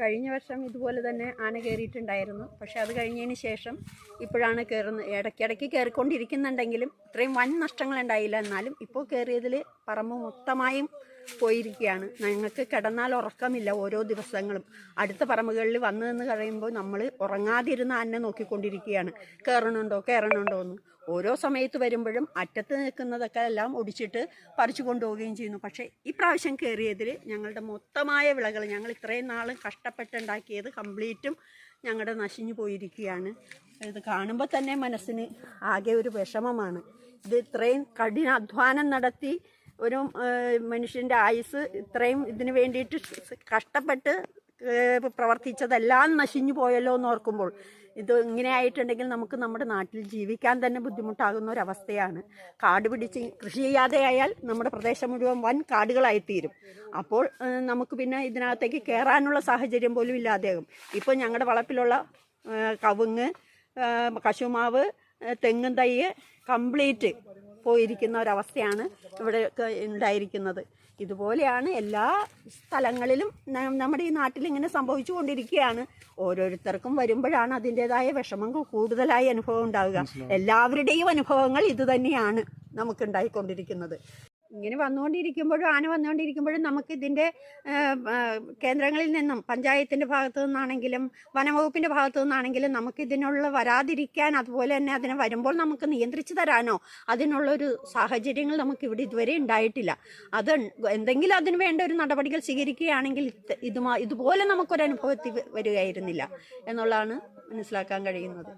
കഴിഞ്ഞ വർഷം ഇതുപോലെ തന്നെ ആന കയറിയിട്ടുണ്ടായിരുന്നു. പക്ഷേ അത് കഴിഞ്ഞതിന് ശേഷം ഇപ്പോഴാണ് കയറുന്നത്. ഇടയ്ക്കിടയ്ക്ക് കയറിക്കൊണ്ടിരിക്കുന്നുണ്ടെങ്കിലും ഇത്രയും വൻ നഷ്ടങ്ങൾ ഉണ്ടായില്ല എന്നാലും ഇപ്പോൾ കയറിയതിൽ പറമ്പ് മൊത്തമായും പോയിരിക്കുകയാണ്. ഞങ്ങൾക്ക് കിടന്നാൽ ഉറക്കമില്ല ഓരോ ദിവസങ്ങളും. അടുത്ത പറമ്പുകളിൽ വന്നു എന്ന് കഴിയുമ്പോൾ നമ്മൾ ഉറങ്ങാതിരുന്ന അന്നെ നോക്കിക്കൊണ്ടിരിക്കുകയാണ്. കയറണുണ്ടോ കയറണുണ്ടോ എന്ന്. ഓരോ സമയത്ത് വരുമ്പോഴും അറ്റത്ത് നിൽക്കുന്നതൊക്കെ എല്ലാം ഒടിച്ചിട്ട് പറിച്ചു കൊണ്ടുപോവുകയും ചെയ്യുന്നു. പക്ഷേ ഈ പ്രാവശ്യം കയറിയതിൽ ഞങ്ങളുടെ മൊത്തമായ വിളകൾ ഞങ്ങൾ ഇത്രയും നാൾ കഷ്ടപ്പെട്ടുണ്ടാക്കിയത് കംപ്ലീറ്റും ഞങ്ങളുടെ നശിഞ്ഞു പോയിരിക്കുകയാണ്. ഇത് കാണുമ്പോൾ തന്നെ മനസ്സിന് ആകെ ഒരു വിഷമമാണ്. ഇത് ഇത്രയും കഠിന അധ്വാനം നടത്തി ഒരു മനുഷ്യന്റെ ആയുസ് ഇത്രയും ഇതിനു വേണ്ടിയിട്ട് കഷ്ടപ്പെട്ട് പ്രവർത്തിച്ചതെല്ലാം നശിഞ്ഞു പോയല്ലോ എന്ന് ഓർക്കുമ്പോൾ ഇത് ഇങ്ങനെ ആയിട്ടുണ്ടെങ്കിൽ നമുക്ക് നമ്മുടെ നാട്ടിൽ ജീവിക്കാൻ തന്നെ ബുദ്ധിമുട്ടാകുന്ന ഒരവസ്ഥയാണ് കാട് പിടിച്ച് കൃഷി ചെയ്യാതെ ആയാൽ നമ്മുടെ പ്രദേശം മുഴുവൻ വൻ കാടുകളായിത്തീരും അപ്പോൾ നമുക്ക് പിന്നെ ഇതിനകത്തേക്ക് കയറാനുള്ള സാഹചര്യം പോലും ഇല്ലാതെയാകും. ഇപ്പോൾ ഞങ്ങളുടെ വളപ്പിലുള്ള കവുങ്ങ് കശുമാവ് തെങ്ങും തൈ കംപ്ലീറ്റ് പോയിരിക്കുന്ന ഒരവസ്ഥയാണ് ഇവിടെ ഉണ്ടായിരിക്കുന്നത്. ഇതുപോലെയാണ് എല്ലാ സ്ഥലങ്ങളിലും നമ്മുടെ ഈ നാട്ടിൽ ഇങ്ങനെ സംഭവിച്ചു കൊണ്ടിരിക്കുകയാണ് ഓരോരുത്തർക്കും വരുമ്പോഴാണ് അതിന്റെതായ വിഷമം കൂടുതലായി അനുഭവം ഉണ്ടാവുക. എല്ലാവരുടെയും അനുഭവങ്ങൾ ഇതുതന്നെയാണ് നമുക്ക് ഉണ്ടായിക്കൊണ്ടിരിക്കുന്നത് ഇങ്ങനെ വന്നുകൊണ്ടിരിക്കുമ്പോഴും ആന വന്നുകൊണ്ടിരിക്കുമ്പോഴും നമുക്ക് ഇതിന്റെ കേന്ദ്രങ്ങളിൽ നിന്നും പഞ്ചായത്തിന്റെ ഭാഗത്തു നിന്നാണെങ്കിലും വനംവകുപ്പിന്റെ ഭാഗത്തു നിന്നാണെങ്കിലും നമുക്ക് ഇതിനുള്ള വരാതിരിക്കാൻ അതുപോലെ തന്നെ അതിനെ വരുമ്പോൾ നമുക്ക് നിയന്ത്രിച്ചു തരാനോ അതിനുള്ളൊരു സാഹചര്യങ്ങൾ നമുക്ക് ഇവിടെ ഇതുവരെ ഉണ്ടായിട്ടില്ല. അത് എന്തെങ്കിലും അതിന് വേണ്ട ഒരു നടപടികൾ സ്വീകരിക്കുകയാണെങ്കിൽ ഇതുമാ ഇതുപോലെ നമുക്കൊരു അനുഭവത്തിൽ വരികയായിരുന്നില്ല എന്നുള്ളതാണ് മനസ്സിലാക്കാൻ കഴിയുന്നത്.